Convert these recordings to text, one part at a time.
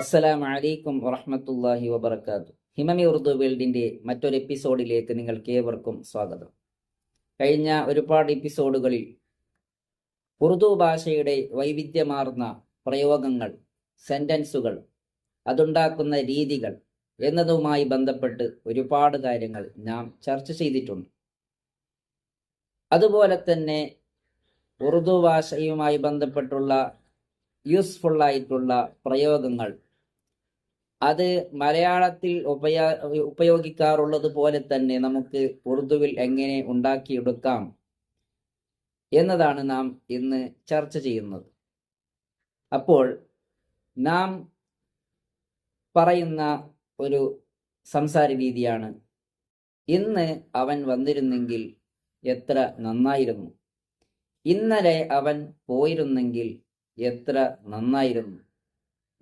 അസ്സലാമു അലൈക്കും വറഹമത്തല്ലാഹി വബർക്കാത്തു ഹിമമി ഉറുദു വേൾഡിന്റെ മറ്റൊരു എപ്പിസോഡിലേക്ക് നിങ്ങൾക്ക് ഏവർക്കും സ്വാഗതം. കഴിഞ്ഞ ഒരുപാട് എപ്പിസോഡുകളിൽ ഉറുദു ഭാഷയുടെ വൈവിധ്യമാർന്ന പ്രയോഗങ്ങൾ സെന്റൻസുകൾ അതുണ്ടാക്കുന്ന രീതികൾ എന്നതുമായി ബന്ധപ്പെട്ട് ഒരുപാട് കാര്യങ്ങൾ നാം ചർച്ച ചെയ്തിട്ടുണ്ട്. അതുപോലെ തന്നെ ഉറുദു ഭാഷയുമായി ബന്ധപ്പെട്ടുള്ള യൂസ്ഫുള്ളായിട്ടുള്ള പ്രയോഗങ്ങൾ അത് മലയാളത്തിൽ ഉപയോ ഉപയോഗിക്കാറുള്ളത് പോലെ തന്നെ നമുക്ക് ഉറുദുവിൽ എങ്ങനെ ഉണ്ടാക്കിയെടുക്കാം എന്നതാണ് നാം ഇന്ന് ചർച്ച ചെയ്യുന്നത്. അപ്പോൾ നാം പറയുന്ന ഒരു സംസാര രീതിയാണ് ഇന്ന് അവൻ വന്നിരുന്നെങ്കിൽ എത്ര നന്നായിരുന്നു? ഇന്നലെ അവൻ പോയിരുന്നെങ്കിൽ എത്ര നന്നായിരുന്നു?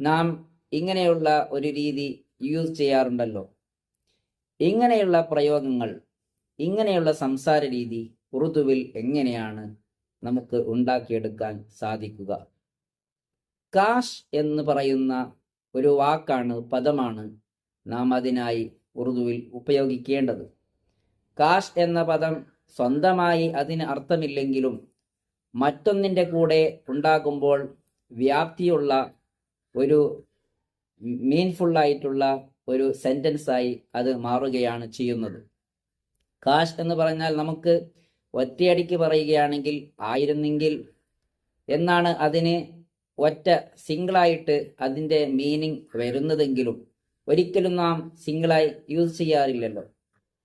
നാം ഇങ്ങനെയുള്ള ഒരു രീതി യൂസ് ചെയ്യാറുണ്ടല്ലോ. ഇങ്ങനെയുള്ള പ്രയോഗങ്ങൾ ഇങ്ങനെയുള്ള സംസാര രീതി ഉറുദുവിൽ എങ്ങനെയാണ് നമുക്ക് ഉണ്ടാക്കിയെടുക്കാൻ സാധിക്കുക? കാഷ് എന്ന് പറയുന്ന ഒരു വാക്കാണ് പദമാണ് നാം അതിനായി ഉറുദുവിൽ ഉപയോഗിക്കേണ്ടത്. കാഷ് എന്ന പദം സ്വന്തമായി അതിന് അർത്ഥമില്ലെങ്കിലും മറ്റൊന്നിന്റെ കൂടെ ഉണ്ടാകുമ്പോൾ വ്യാപ്തിയുള്ള ഒരു മീൻഫുള്ളായിട്ടുള്ള ഒരു സെന്റൻസായി അത് മാറുകയാണ് ചെയ്യുന്നത്. കാഷ് എന്ന് പറഞ്ഞാൽ നമുക്ക് ഒറ്റയടിക്ക് പറയുകയാണെങ്കിൽ ആയിരുന്നെങ്കിൽ എന്നാണ് അതിന് ഒറ്റ സിംഗിളായിട്ട് അതിന്റെ മീനിങ് വരുന്നതെങ്കിലും ഒരിക്കലും നാം സിംഗിളായി യൂസ് ചെയ്യാറില്ലല്ലോ.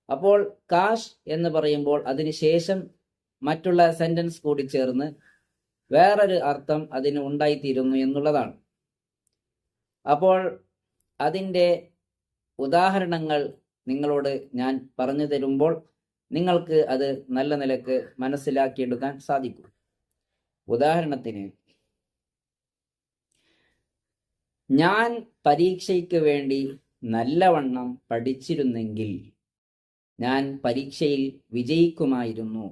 അപ്പോൾ കാഷ് എന്ന് പറയുമ്പോൾ അതിന് ശേഷം മറ്റുള്ള സെന്റൻസ് കൂടി ചേർന്ന് വേറൊരു അർത്ഥം അതിന് ഉണ്ടായിത്തീരുന്നു എന്നുള്ളതാണ്. അപ്പോൾ അതിന്റെ ഉദാഹരണങ്ങൾ നിങ്ങളോട് ഞാൻ പറഞ്ഞു തരുമ്പോൾ നിങ്ങൾക്ക് അത് നല്ല നിലയ്ക്ക് മനസ്സിലാക്കിയെടുക്കാൻ സാധിക്കും. ഉദാഹരണത്തിന് ഞാൻ പരീക്ഷയ്ക്ക് വേണ്ടി നല്ലവണ്ണം പഠിച്ചിരുന്നെങ്കിൽ ഞാൻ പരീക്ഷയിൽ വിജയിക്കുമായിരുന്നു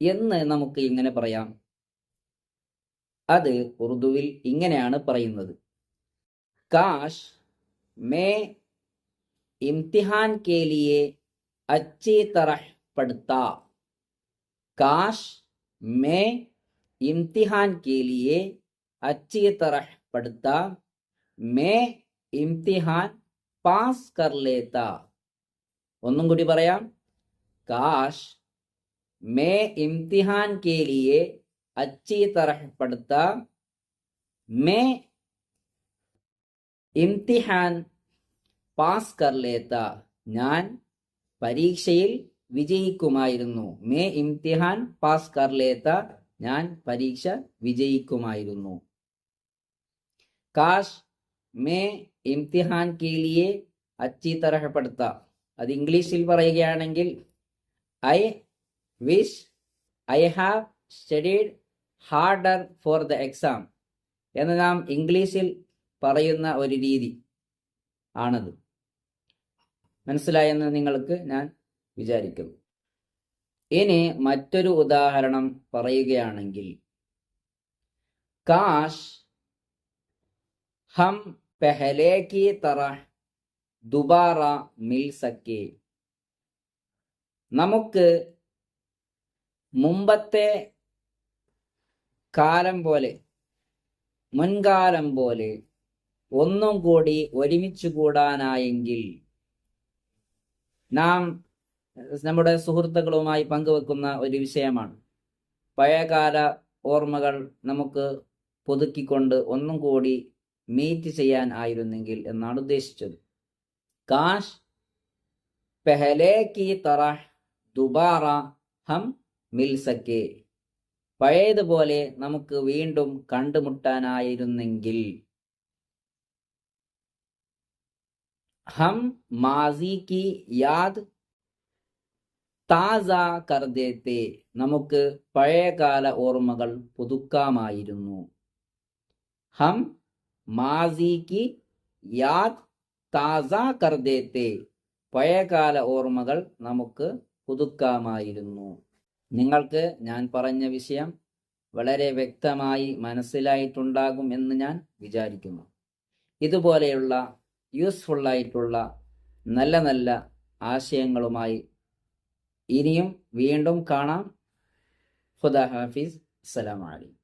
എന്ന് നമുക്ക് ഇങ്ങനെ പറയാം. അത് ഉറുദുവിൽ ഇങ്ങനെയാണ് പറയുന്നത്. കാഷ് മേ ഇംതിഹാൻ കെ ലിയെ അച്ചി തറഹ് പഠിത്താ കാഷ് മേ ഇംതിഹാൻ കെ ലിയെ അച്ചി തറഹ് പഠിത്താ മേ ഇംതിഹാൻ പാസ് കർ ലേത്ത ഒന്നും കൂടി പറയാം കാഷ് मैं इम्तिहान के लिए अच्छी तरह पढ़ता मैं ഇംതിഹാൻ പാസ് കർലേത്ത ഞാൻ പരീക്ഷയിൽ വിജയിക്കുമായിരുന്നു. മേ ഇംതിഹാൻ പാസ് കർലേത്ത ഞാൻ പരീക്ഷ വിജയിക്കുമായിരുന്നു. കാഷ് മേ ഇംതിഹാൻ കീലിയെ അച്ചി തരഹപ്പെടുത്ത. അത് ഇംഗ്ലീഷിൽ പറയുകയാണെങ്കിൽ I wish I have studied harder for the exam എന്ന് നാം ഇംഗ്ലീഷിൽ പറയുന്ന ഒരു രീതി ആണത്. മനസ്സിലായെന്ന് നിങ്ങൾക്ക് ഞാൻ വിചാരിക്കുന്നു. ഇനി മറ്റൊരു ഉദാഹരണം പറയുകയാണെങ്കിൽ കാഷ് ഹം പെഹലേക്കി കി തറഹ് ദുബാറ മിൽ സക്കെ നമുക്ക് മുമ്പത്തെ കാലം പോലെ മുൻകാലം പോലെ ഒന്നും കൂടി ഒരുമിച്ച് കൂടാനായെങ്കിൽ നാം നമ്മുടെ സുഹൃത്തുക്കളുമായി പങ്കുവെക്കുന്ന ഒരു വിഷയമാണ്. പഴയകാല ഓർമ്മകൾ നമുക്ക് പുതുക്കിക്കൊണ്ട് ഒന്നും കൂടി മീറ്റ് ചെയ്യാൻ ആയിരുന്നെങ്കിൽ എന്നാണ് ഉദ്ദേശിച്ചത്. കാഷ് പെഹലേ കി തറ ദുബാറ ഹം മിൽ പഴയതുപോലെ നമുക്ക് വീണ്ടും കണ്ടുമുട്ടാനായിരുന്നെങ്കിൽ ഹം മാസി കി യാദ് താസ കർദേത്തെ നമുക്ക് പഴയകാല ഓർമ്മകൾ പുതുക്കാമായിരുന്നു. ഹം മാസിക്ക് യാദ് താസ കർദേത്തെ പഴയകാല ഓർമ്മകൾ നമുക്ക് പുതുക്കാമായിരുന്നു. നിങ്ങൾക്ക് ഞാൻ പറഞ്ഞ വിഷയം വളരെ വ്യക്തമായി മനസ്സിലായിട്ടുണ്ടാകും എന്ന് ഞാൻ വിചാരിക്കുന്നു. ഇതുപോലെയുള്ള യൂസ്ഫുള്ളായിട്ടുള്ള നല്ല നല്ല ആശയങ്ങളുമായി ഇനിയും വീണ്ടും കാണാം. ഹുദ ഹാഫിസ്. അസ്സലാമു അലൈക്കും.